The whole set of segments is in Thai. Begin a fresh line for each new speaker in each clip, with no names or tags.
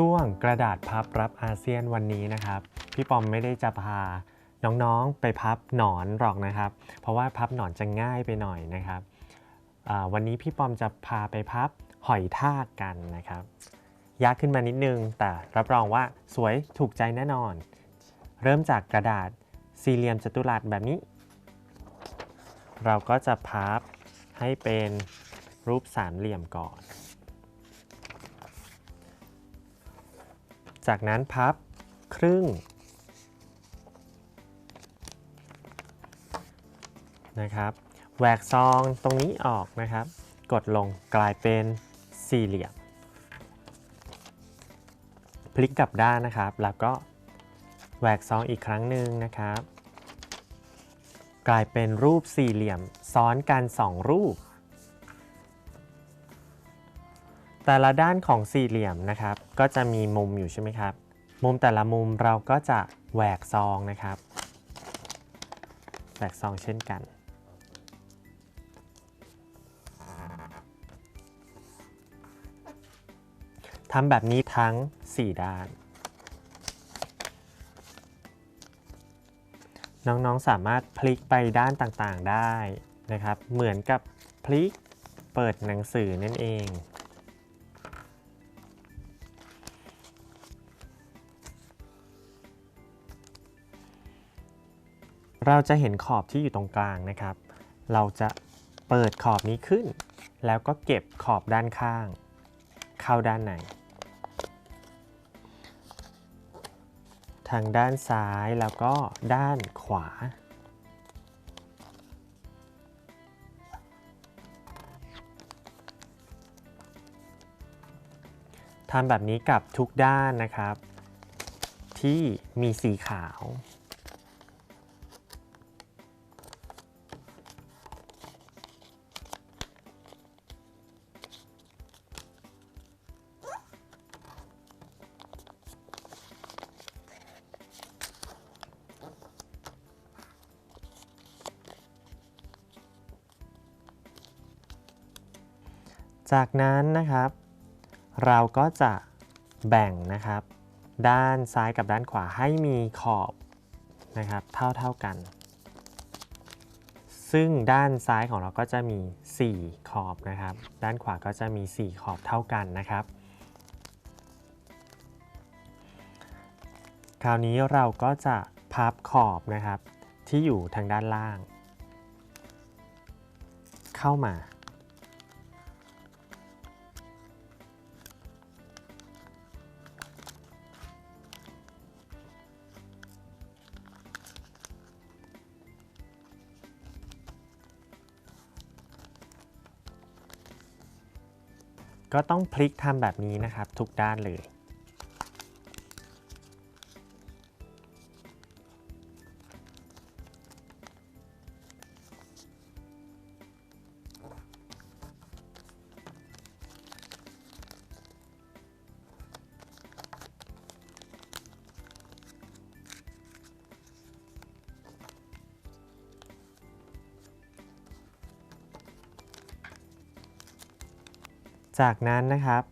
ช่วงกระดาษพับรับอาเซียนวันนี้นะครับ พี่ปอมไม่ได้จะพาน้องๆไปพับหนอนหรอกนะครับ เพราะว่าพับหนอนจะง่ายไปหน่อยนะครับวันนี้พี่ปอมจะพาไปพับหอยทากกันนะครับ ยากขึ้นมานิดนึง แต่รับรองว่าสวยถูกใจแน่นอน เริ่มจากกระดาษสี่เหลี่ยมจัตุรัสแบบนี้ เราก็จะพับให้เป็นรูปสามเหลี่ยมก่อน จากนั้นพับครึ่งนะครับแหวกซองตรงนี้ออกนะครับ กดลงกลายเป็นสี่เหลี่ยม พลิกกลับด้านนะครับ แล้วก็แหวกซองอีกครั้งหนึ่งนะครับ กลายเป็นรูปสี่เหลี่ยม ซ้อนกันสองรูป แต่ละด้านของสี่เหลี่ยมนะครับ ก็จะมีมุมอยู่ใช่ไหมครับ มุมแต่ละมุมเราก็จะแหวกซองนะครับแหวกซองเช่นกัน ทำแบบนี้ทั้ง 4 ด้าน น้องๆสามารถพลิกไปด้านต่างๆได้นะครับ เหมือนกับพลิกเปิดหนังสือนั่นเอง เราจะเห็นขอบที่อยู่ตรงกลางนะครับ เราจะเปิดขอบนี้ขึ้น แล้วก็เก็บขอบด้านข้าง เข้าด้านในทางด้านซ้ายแล้วก็ด้านขวา ทำแบบนี้กับทุกด้านนะครับ ที่มีสีขาว จากนั้นนะครับ เราก็จะแบ่งนะครับ ด้านซ้ายกับด้านขวาให้มีขอบนะครับเท่าเท่ากัน ซึ่งด้านซ้ายของเราก็จะมี 4 ขอบนะครับ ด้านขวาก็จะมี 4 ขอบเท่ากันนะครับ คราวนี้เราก็จะพับขอบนะครับ ที่อยู่ทางด้านล่าง เข้ามา ก็ต้องพลิกทำแบบนี้นะครับ ทุกด้านเลย จากนั้นนะครับ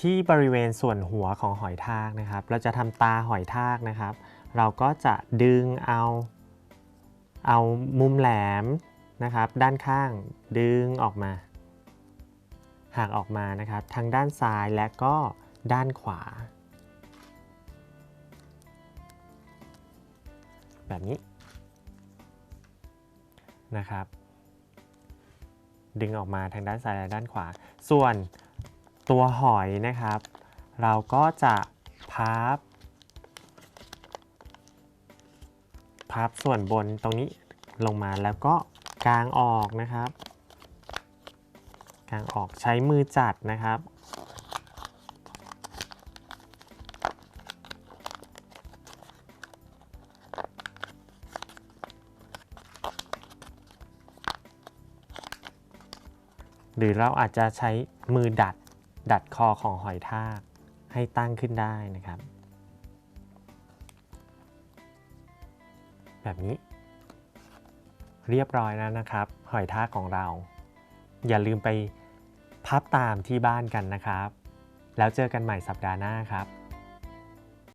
ที่บริเวณส่วนหัวของหอยทากนะครับ เราจะทำตาหอยทากนะครับ เราก็จะดึงเอาเอามุมแหลมนะครับ ด้านข้างดึงออกมาหักออกมานะครับทั้งด้านซ้ายและก็ด้านขวา แบบนี้นะครับ ดึงออกมาทางด้านซ้ายและด้านขวา ส่วนตัวหอยนะครับ เราก็จะพับ พับส่วนบนตรงนี้ลงมาแล้วก็กางออกนะครับ กางออกใช้มือจัดนะครับ หรือเราอาจจะใช้มือดัดดัดคอของหอยทากให้ตั้งขึ้นได้นะครับ แบบนี้ เรียบร้อยแล้วนะครับ หอยทากของเรา อย่าลืมไปพับตามที่บ้านกันนะครับ แล้วเจอกันใหม่สัปดาห์หน้าครับ